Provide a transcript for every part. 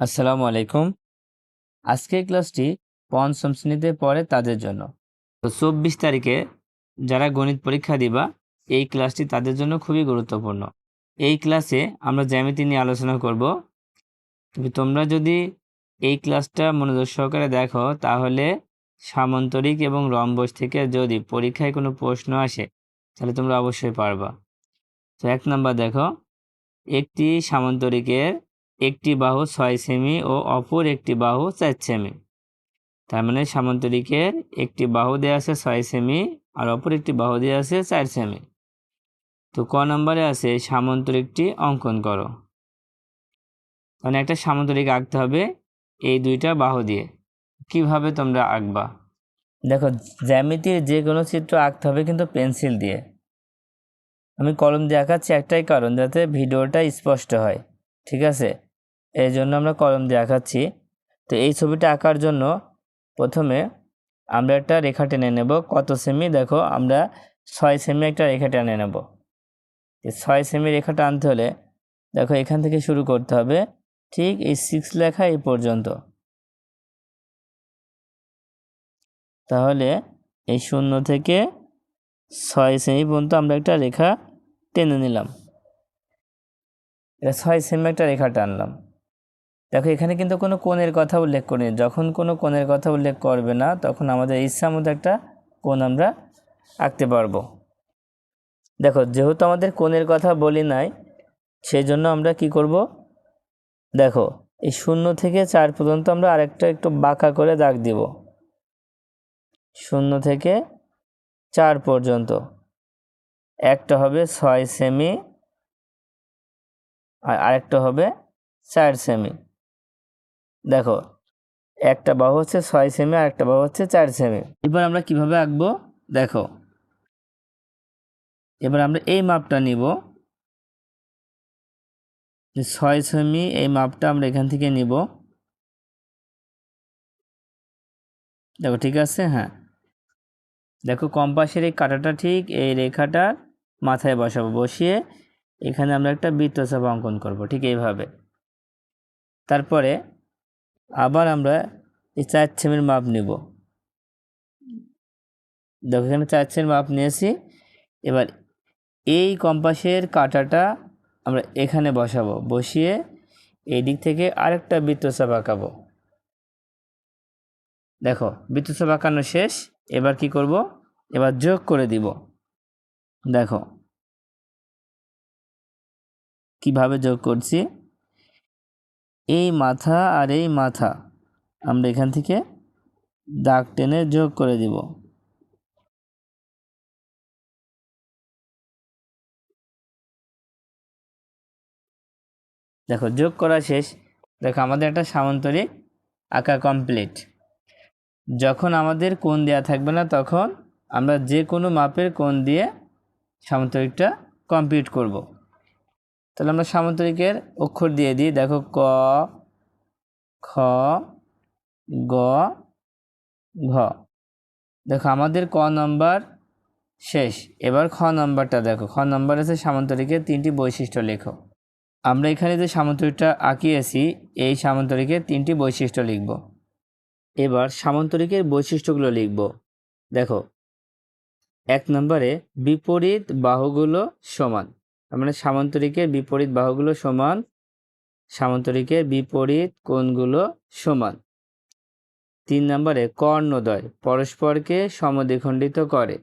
আসসালামু আলাইকুম। আজকের ক্লাসটি পঞ্চম শ্রেণীতে পড়ে তাদের জন্য। তো চব্বিশ তারিখে যারা গণিত পরীক্ষা দিবা, এই ক্লাসটি তাদের জন্য খুবই গুরুত্বপূর্ণ। এই ক্লাসে আমরা জ্যামিতি নিয়ে আলোচনা করব। তোমরা যদি এই ক্লাসটা মনোযোগ সহকারে দেখো, তাহলে সামন্তরিক এবং রম্বস থেকে যদি পরীক্ষায় কোনো প্রশ্ন আসে, তাহলে তোমরা অবশ্যই পারবা। তো এক নাম্বার দেখো, একটি সামন্তরিকের একটি বাহু ছয় সেমি ও অপর একটি বাহু চার সেমি। তার মানে সামান্তরিকের একটি বাহু দেওয়া আছে ছয় সেমি আর অপর একটি বাহু দেওয়া আছে চার সেমি। তো ক নম্বরে আছে সামান্তরিকটি অঙ্কন করো। মানে একটা সামান্তরিক আঁকতে হবে এই দুইটা বাহু দিয়ে। কীভাবে তোমরা আঁকবা? দেখো, জ্যামিতির যে কোনো চিত্র আঁকতে হবে কিন্তু পেন্সিল দিয়ে। আমি কলম দিয়ে আঁকাচ্ছি একটাই কারণ, যাতে ভিডিওটা স্পষ্ট হয়, ঠিক আছে? এই জন্য আমরা কলম দিয়ে আঁকাচ্ছি। তো এই ছবিটা আঁকার জন্য প্রথমে আমরা একটা রেখা টেনে নেব। কত সেমি? দেখো, আমরা ছয় সেমি একটা রেখা টেনে নেব। ছয় সেমি রেখাটা আনতে হলে দেখো, এখান থেকে শুরু করতে হবে। ঠিক এই সিক্স লেখা এই পর্যন্ত। তাহলে এই শূন্য থেকে ছয় সেমি পর্যন্ত আমরা একটা রেখা টেনে নিলাম। এটা ছয় সেমি একটা রেখা টানলাম। দেখো, এখানে কিন্তু কোনো কোণের কথা উল্লেখ করিনি। যখন কোনো কোণের কথা উল্লেখ করবে না, তখন আমাদের ইচ্ছা মতো একটা কোণ আমরা আঁকতে পারব। দেখো, যেহেতু আমাদের কোণের কথা বলি নাই সেই জন্য আমরা কি করব? দেখো, এই শূন্য থেকে চার পর্যন্ত আমরা আরেকটা একটু বাঁকা করে দাগ দিব। শূন্য থেকে চার পর্যন্ত। একটা হবে ছয় সেমি, আর আরেকটা হবে চার সেমি। দেখো, একটা বাহু হচ্ছে ছয় সেমি আর একটা বাহু হচ্ছে চার সেমি এবার আমরা কীভাবে আঁকবো? দেখো, এবার আমরা এই মাপটা নিব। ছয় সেমি এই মাপটা আমরা এখান থেকে নিব। দেখো, ঠিক আছে? হ্যাঁ। দেখো, কম্পাসের এই কাঁটাটা ঠিক এই রেখাটার মাথায় বসাবো। বসিয়ে এখানে আমরা একটা বৃত্তচাপ অঙ্কন করব, ঠিক এইভাবে। তারপরে আবার আমরা এই চার সেমির মাপ নেব। দেখো, এখানে চার ছেমের মাপ নিয়েছি। এবার এই কম্পাসের কাঁটাটা আমরা এখানে বসাবো, বসিয়ে এই দিক থেকে আরেকটা বৃত্তচাপ আঁকাবো। দেখো, বৃত্তচাপ আঁকানো শেষ। এবার কি করব? এবার যোগ করে দিব। দেখো, কীভাবে যোগ করছি? এই মাথা আর এই মাথা। আমরা এখান থেকে দাগ টেনে যোগ করে দিব। দেখো, যোগ করা শেষ। দেখো, আমাদের একটা সামান্তরিক আঁকা কমপ্লিট যখন আমাদের কোণ দেওয়া থাকবে না, তখন আমরা যে কোনো মাপের কোণ দিয়ে সামান্তরিকটা কমপ্লিট করব। তাহলে আমরা সামান্তরিকের অক্ষর দিয়ে দিই। দেখো ক, খ, গ, ঘ। দেখো আমাদের ক নম্বর শেষ। এবার খ নম্বরটা দেখো। খ নম্বর আছে সামান্তরিকের তিনটি বৈশিষ্ট্য লেখো। আমরা এখানে যে সামান্তরিকটা আঁকিয়েছি, এই সামান্তরিকের তিনটি বৈশিষ্ট্য লিখব। এবার সামান্তরিকের বৈশিষ্ট্যগুলো লিখব। দেখো, এক নম্বরে বিপরীত বাহুগুলো সমান। মানে সামান্তরিকের বিপরীত বাহুগুলো সমান, সামান্তরিকের বিপরীত কোণগুলো সমান। তিন নম্বরে কর্ণদ্বয় পরস্পরকে সমদ্বিখণ্ডিত করে।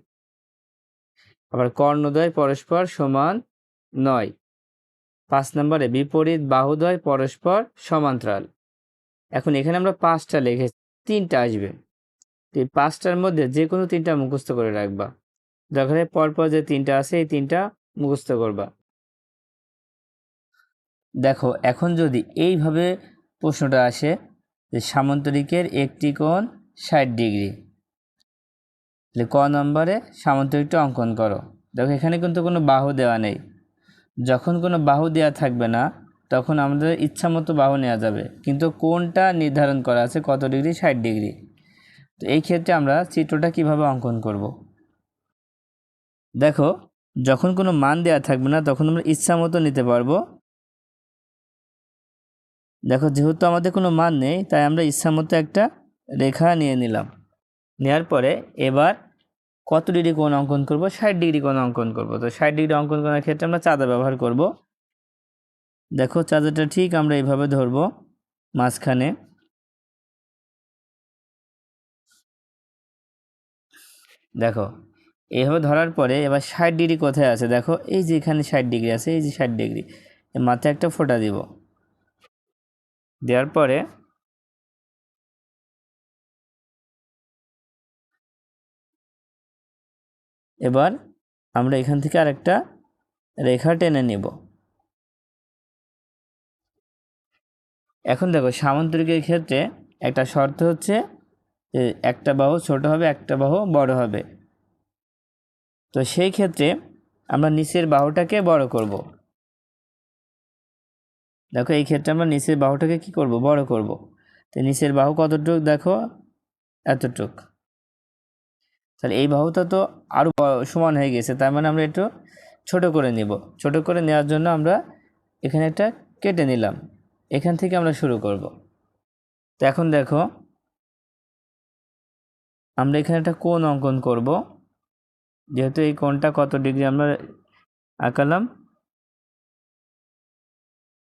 আবার কর্ণদ্বয় পরস্পর সমান নয়। পাঁচ নম্বরে বিপরীত বাহুদ্বয় পরস্পর সমান্তরাল। এখন এখানে আমরা পাঁচটা লিখে তিনটা আসবে। এই পাঁচটার মধ্যে যে কোনো তিনটা মুখস্থ করে রাখবা। দরকারে পরপর যে তিনটা আছে, এই তিনটা মুখস্থ করবা। দেখো, এখন যদি এইভাবে প্রশ্নটা আসে যে সামান্তরিকের একটি কোণ ষাট ডিগ্রি, তাহলে ক নম্বরে সামান্তরিকটা অঙ্কন করো। দেখো, এখানে কিন্তু কোনো বাহু দেওয়া নেই। যখন কোনো বাহু দেওয়া থাকবে না, তখন আমাদের ইচ্ছা মতো বাহু নেওয়া যাবে। কিন্তু কোনটা নির্ধারণ করা আছে কত ডিগ্রি? ষাট ডিগ্রি। তো এই ক্ষেত্রে আমরা চিত্রটা কীভাবে অঙ্কন করব। দেখো, যখন কোনো মান দেওয়া থাকবে না, তখন আমরা ইচ্ছা মতো নিতে পারব দেখো, যেহেতু আমাদের কোনো মান নেই, তাই আমরা ইচ্ছা মতো একটা রেখা নিয়ে নিলাম। নেওয়ার পরে এবার কত ডিগ্রি কোণ অঙ্কন করব? ষাট ডিগ্রি কোণ অঙ্কন করব। তো ষাট ডিগ্রি অঙ্কন করার ক্ষেত্রে আমরা চাঁদা ব্যবহার করব। দেখো, চাঁদাটা ঠিক আমরা এইভাবে ধরবো মাঝখানে। দেখো এইভাবে ধরার পরে এবার ষাট ডিগ্রি কোথায় আছে? দেখো, এই যে এখানে ষাট ডিগ্রি আছে, এই যে ষাট ডিগ্রি। মাথায় একটা ফোঁটা দিব। দেওয়ার পরে এবার আমরা এখান থেকে আরেকটা রেখা টেনে নেব। এখন দেখো সামান্তরিকের ক্ষেত্রে একটা শর্ত হচ্ছে একটা বাহু ছোট হবে, একটা বাহু বড় হবে। তো সেই ক্ষেত্রে আমরা নিচের বাহুটাকে বড় করব। দেখো, এই ক্ষেত্রে আমরা নিচের বাহুটাকে কি করব? বড় করব। তো নিচের বাহু কতটুক? দেখো, এতটুক। তাহলে এই বাহুটা তো আরও সমান হয়ে গেছে। তার মানে আমরা একটু ছোট করে নিব। ছোট করে নেওয়ার জন্য আমরা এখানে একটা কেটে নিলাম। এখান থেকে আমরা শুরু করব। তো এখন দেখো, আমরা এখানে একটা কোণ অঙ্কন করব। যেহেতু এই কোণটা কত ডিগ্রি আমরা আঁকালাম?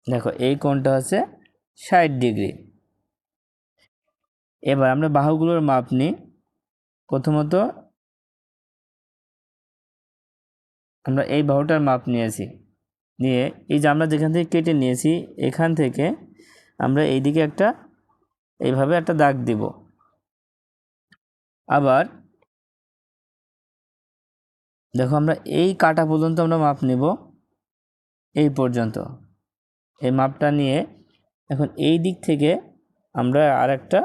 দেখো, এই কোণটা হচ্ছে ষাট ডিগ্রি। এবার আমরা বাহুগুলোর মাপ নিই। প্রথমত আমরা এই বাহুটার মাপ নিয়েছি। নিয়ে এই যে আমরা যেখান থেকে কেটে নিয়েছি, এখান থেকে আমরা এইদিকে একটা, এইভাবে একটা দাগ দিব। আবার দেখো, আমরা এই কাটা পর্যন্ত আমরা মাপ নেব, এই পর্যন্ত। এই মাপটা নিয়ে এখন এই দিক থেকে আমরা আর একটা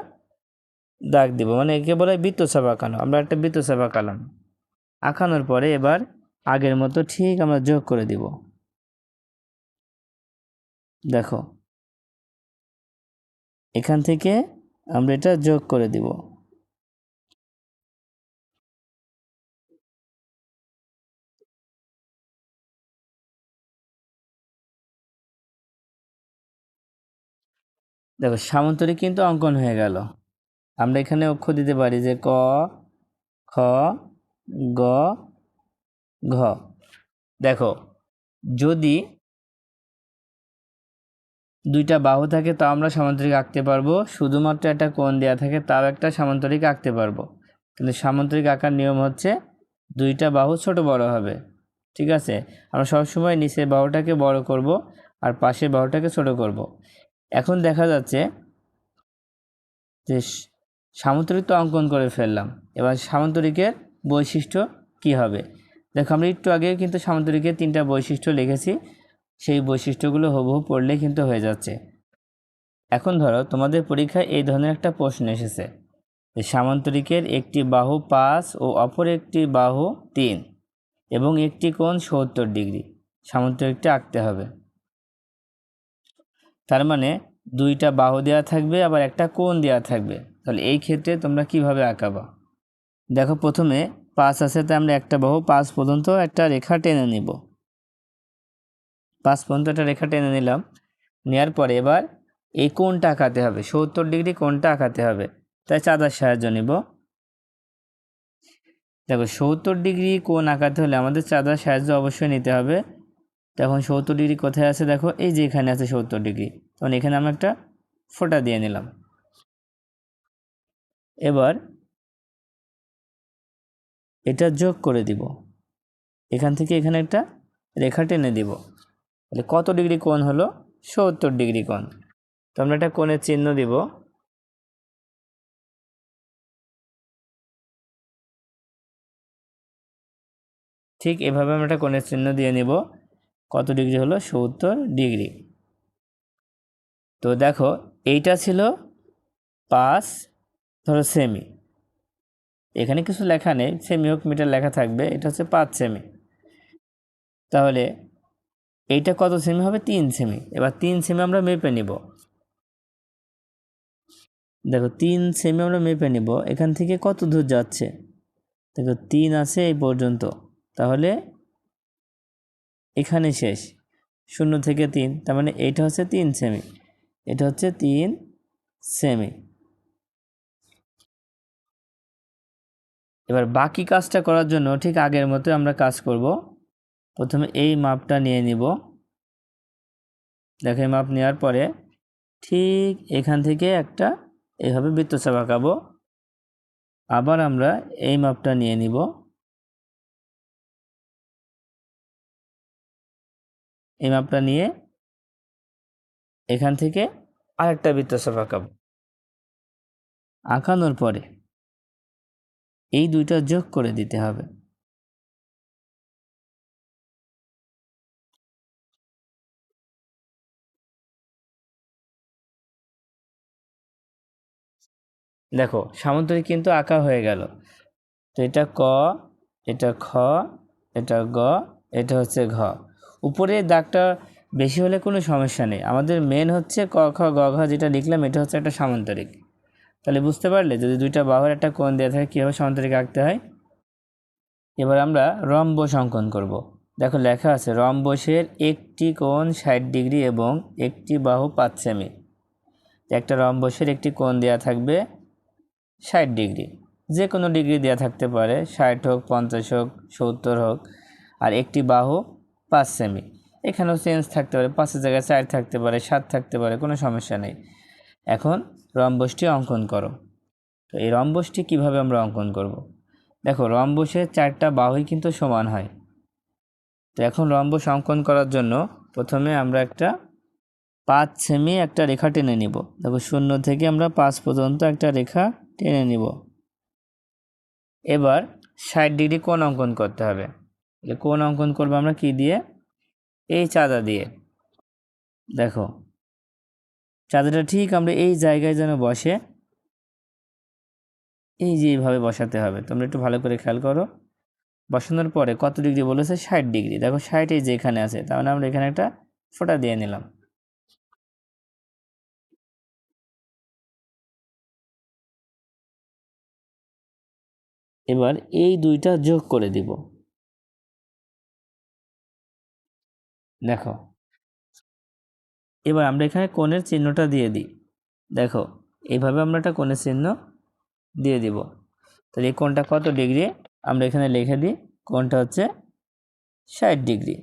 দাগ দিব। মানে একে বলে বৃত্তচাপ আঁকানো। আমরা একটা বৃত্তচাপ আঁকালাম। আঁকানোর পরে এবার আগের মতো ঠিক আমরা যোগ করে দিব। দেখো। এখান থেকে আমরা এটা যোগ করে দিব। দেখো সামন্তরিক কিন্তু অঙ্কন হয়ে গেল। আমরা এখানে অক্ষর দিতে পারি যে ক, খ, গ, ঘ। দেখো, যদি দুইটা বাহু থাকে, তাও আমরা সামান্তরিক আঁকতে পারব। শুধুমাত্র একটা কোণ দেওয়া থাকে, তাও একটা সামান্তরিক আঁকতে পারব। কিন্তু সামান্তরিক আঁকার নিয়ম হচ্ছে, দুইটা বাহু ছোট বড় হবে। ঠিক আছে? আমরা সবসময় নিচের বাহুটাকে বড় করব, আর পাশের বাহুটাকে ছোট করব। এখন দেখা যাচ্ছে যে সামান্তরিক তো অঙ্কন করে ফেললাম। এবার সামান্তরিকের বৈশিষ্ট্য কি হবে? দেখো, আমরা একটু আগে কিন্তু সামান্তরিকের তিনটা বৈশিষ্ট্য লিখেছি। সেই বৈশিষ্ট্যগুলো হুবহু পড়লে কিন্তু হয়ে যাচ্ছে। এখন ধরো, তোমাদের পরীক্ষায় এই ধরনের একটা প্রশ্ন এসেছে যে সামান্তরিকের একটি বাহু পাঁচ ও অপর একটি বাহু তিন এবং একটি কোণ সত্তর ডিগ্রি। সামান্তরিকটা আঁকতে হবে। তার মানে দুইটা বাহু দেওয়া থাকবে, আবার একটা কোণ দেওয়া থাকবে। তাহলে এই ক্ষেত্রে তোমরা কীভাবে আঁকাবা? দেখো, প্রথমে পাঁচ আছে তো আমরা একটা বাহু পাঁচ পর্যন্ত একটা রেখা টেনে নিব। পাঁচ পর্যন্ত একটা রেখা টেনে নিলাম। নেওয়ার পরে এবার এই কোণটা আঁকাতে হবে, সত্তর ডিগ্রি কোণটা আঁকাতে হবে। তাই চাঁদার সাহায্য নিব। দেখো, সত্তর ডিগ্রি কোণ আঁকাতে হলে আমাদের চাঁদার সাহায্য অবশ্যই নিতে হবে। তখন সত্তর ডিগ্রি কোথায় আছে দেখো? এই যে এখানে আছে সত্তর ডিগ্রি। তখন এখানে আমরা একটা ফোঁটা দিয়ে নিলাম। এবার এটা যোগ করে দিব। এখান থেকে এখানে একটা রেখা টেনে দিব। তাহলে কত ডিগ্রি কোণ হলো? সত্তর ডিগ্রি কোণ। তো আমরা একটা কোণের চিহ্ন দিব। ঠিক এভাবে আমরা একটা কোণের চিহ্ন দিয়ে নিব। কত ডিগ্রি হলো? সত্তর ডিগ্রি। তো দেখো, এইটা ছিল পাঁচ, ধরো সেমি এখানে কিছু লেখা নেই সেমি হোক মিটার লেখা থাকবে, এটা হচ্ছে পাঁচ সেমি তাহলে এইটা কত সেমি হবে? তিন সেমি এবার তিন সেমি আমরা মেপে নিব। দেখো, তিন সেমি আমরা মেপে নিব। এখান থেকে কত দূর যাচ্ছে? দেখো, তিন আছে এই পর্যন্ত। তাহলে এখানে শেষ। শূন্য থেকে তিন, তার মানে এইটা হচ্ছে তিন সেমি এটা হচ্ছে তিন সেমি এবার বাকি কাজটা করার জন্য ঠিক আগের মতো আমরা কাজ করব। প্রথমে এই মাপটা নিয়ে নিব। দেখো এই মাপ নেওয়ার পরে ঠিক এখান থেকে একটা এইভাবে বৃত্তচাপ আঁকাবো। আবার আমরা এই মাপটা নিয়ে নিব। এই মাপটা নিয়ে এখান থেকে আরেকটা বৃত্তচাপ আঁকাবো। আঁকানোর পরে এই দুইটা যোগ করে দিতে হবে। দেখো, সামন্তরিক কিন্তু আঁকা হয়ে গেল। তো এটা ক, এটা খ, এটা গ, এটা হচ্ছে ঘ। উপরে দাগটা বেশি হলে কোনো সমস্যা নেই। আমাদের মেন হচ্ছে ক, খ, গ, ঘ যেটা লিখলাম, এটা হচ্ছে একটা সামান্তরিক। তাহলে বুঝতে পারলে যদি দুইটা বাহুর একটা কোণ দেওয়া থাকে, কীভাবে সামান্তরিক আঁকতে হয়? এবার আমরা রম্বস অঙ্কন করব। দেখো লেখা আছে, রম্বসের একটি কোণ ষাট ডিগ্রি এবং একটি বাহু পাঁচ সেমি। একটা রম্বসের একটি কোণ দেওয়া থাকবে ষাট ডিগ্রি। যে কোনো ডিগ্রি দেওয়া থাকতে পারে, ষাট হোক, পঞ্চাশ হোক, সত্তর হোক। আর একটি বাহু পাঁচ সেমি এখানেও চেঞ্জ থাকতে পারে, পাঁচের জায়গায় চার থাকতে পারে, সাত থাকতে পারে, কোনো সমস্যা নেই। এখন রম্বসটি অঙ্কন করো। তো এই রম্বসটি কীভাবে আমরা অঙ্কন করব। দেখো, রম্বসের চারটা বাহুই কিন্তু সমান হয়। তো এখন রম্বস অঙ্কন করার জন্য প্রথমে আমরা একটা পাঁচ সেমি একটা রেখা টেনে নিব। দেখো, শূন্য থেকে আমরা পাঁচ পর্যন্ত একটা রেখা টেনে নিব। এবার ষাট ডিগ্রি কোন অঙ্কন করতে হবে। কোন অঙ্কন করব আমরা কি দিয়ে? এই চাঁদা দিয়ে। দেখো। চাঁদাটা ঠিক আমরা এই জায়গায় যেন বসে, এই যে এইভাবে বসাতে হবে। তোমরা একটু ভালো করে খেয়াল করো। বসানোর পরে কত ডিগ্রি বলেছে? ষাট ডিগ্রি। দেখো ষাট এই যে আছে, তার মানে আমরা এখানে একটা ফোটা দিয়ে নিলাম। এবার এই দুইটা যোগ করে দিব। দেখো। এবার আমরা এখানে কোণের চিহ্নটা দিয়ে দিই। দেখো এইভাবে আমরা একটা কোণের চিহ্ন দিয়ে দিব। তাহলে এই কোণটা কত ডিগ্রি? আমরা এখানে লিখে দিই, কোণটা হচ্ছে ষাট ডিগ্রি।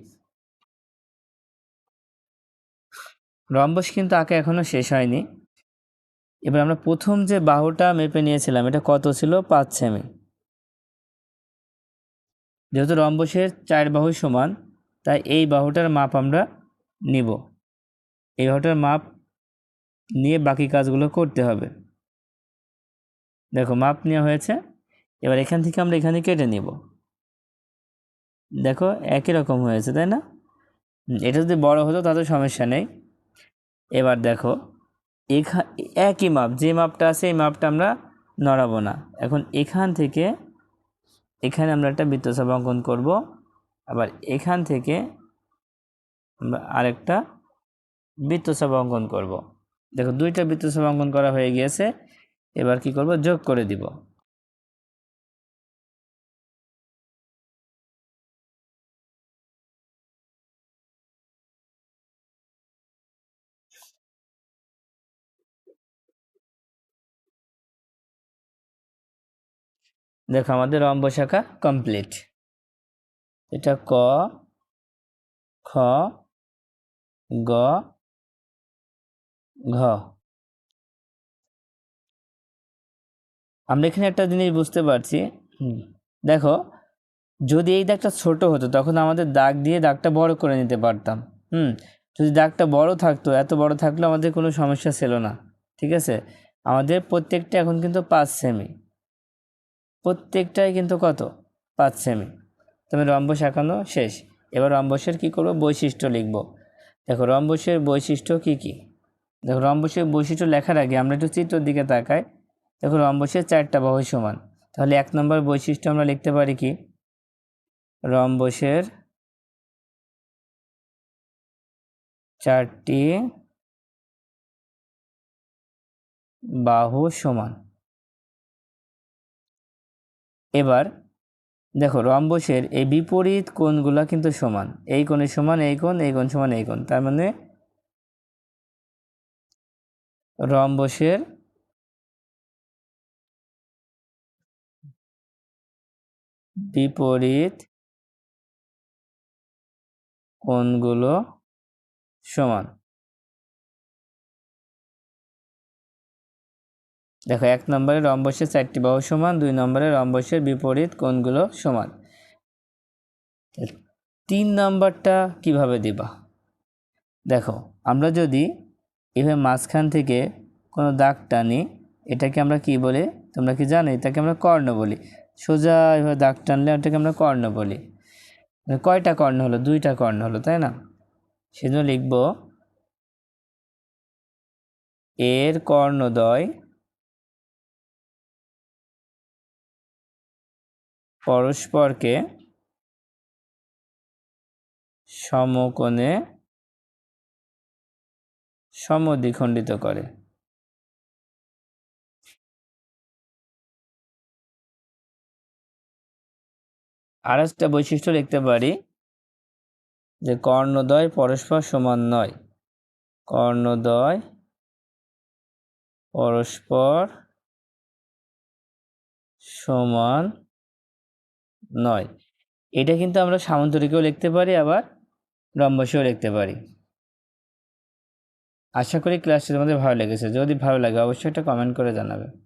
রম্বস কিন্তু আঁকা এখনও শেষ হয়নি। এবার আমরা প্রথম যে বাহুটা মেপে নিয়েছিলাম, এটা কত ছিল? পাঁচ সেমি। যেহেতু রম্বসের চার বাহু সমান তাই এই বাহুটার মাপ আমরা নিব। এই বাহুটার মাপ নিয়ে বাকি কাজগুলো করতে হবে। দেখো, মাপ নেওয়া হয়েছে। এবার এখান থেকে আমরা এখানে কেটে নিব। দেখো, একই রকম হয়েছে, তাই না? এটা যদি বড় হতো তাতে সমস্যা নেই। এবার দেখো, এখা, একই মাপ, যে মাপটা আছে এই মাপটা আমরা নড়াবো না। এখন এখান থেকে এখানে আমরা একটা বৃত্তচাপ অঙ্কন করব। আবার এখান থেকে আমরা আরেকটা বৃত্তচাপ অঙ্কন করব। দেখো, দুইটা বৃত্তচাপ অঙ্কন করা হয়ে গিয়েছে। এবার কি করব? যোগ করে দিব। দেখো, আমাদের রম্ব শাখা কমপ্লিট। এটা ক, খ, গ, ঘ। আমরা এখানে একটা জিনিস বুঝতে পারছি। দেখো, যদি এই দাগটা ছোট হতো, তখন আমাদের দাগ দিয়ে দাগটা বড় করে নিতে পারতাম। হুম, যদি দাগটা বড় থাকতো, এত বড় থাকলে আমাদের কোনো সমস্যা ছিল না, ঠিক আছে? আমাদের প্রত্যেকটা এখন কিন্তু পাঁচ সেমি। প্রত্যেকটাই কিন্তু কত? পাঁচ সেমি। তবে রম্বস আঁকানো শেষ। এবার রম্বসের কী করব? বৈশিষ্ট্য লিখব। দেখো, রম্বসের বৈশিষ্ট্য কি কি? দেখো, রম্বসের বৈশিষ্ট্য লেখার আগে আমরা একটু চিত্রের দিকে তাকাই। দেখো, রম্বসের চারটা বাহু সমান। তাহলে এক নম্বর বৈশিষ্ট্য আমরা লিখতে পারি কি? রম্বসের চারটি বাহু সমান। এবার দেখো, রম্বসের এই বিপরীত কোণগুলা কিন্তু সমান। এই কোণের সমান, এই কোণ এই কোণ সমান, এই কোণ। তার মানে রম্বসের বিপরীত কোণগুলো সমান। দেখো, এক নম্বরে রম্বসের চারটি বাহু সমান, দুই নম্বরে রম্বসের বিপরীত কোণগুলো সমান। তিন নম্বরটা কীভাবে দিবা? দেখো, আমরা যদি এভাবে মাঝখান থেকে কোনো দাগ টানি, এটাকে আমরা কি বলি? তোমরা কি জানো? এটাকে আমরা কর্ণ বলি। সোজা এভাবে দাগ টানলে ওটাকে আমরা কর্ণ বলি। মানে কয়টা কর্ণ হলো? দুইটা কর্ণ হলো, তাই না? সেজন্য লিখব, এর কর্ণদ্বয় পরস্পরকে সমকোণে সমদ্বিখণ্ডিত করে। আর একটা বৈশিষ্ট্য লিখতে পারি যে কর্ণদ্বয় পরস্পর সমান নয়। কর্ণদ্বয় পরস্পর সমান নয়। এটা কিন্তু আমরা সামান্তরিকেও লিখতে পারি, আবার রম্বসেও লিখতে পারি। আশা করি ক্লাসটি তোমাদের ভালো লেগেছে। যদি ভালো লাগে, অবশ্যই একটা কমেন্ট করে জানাবে।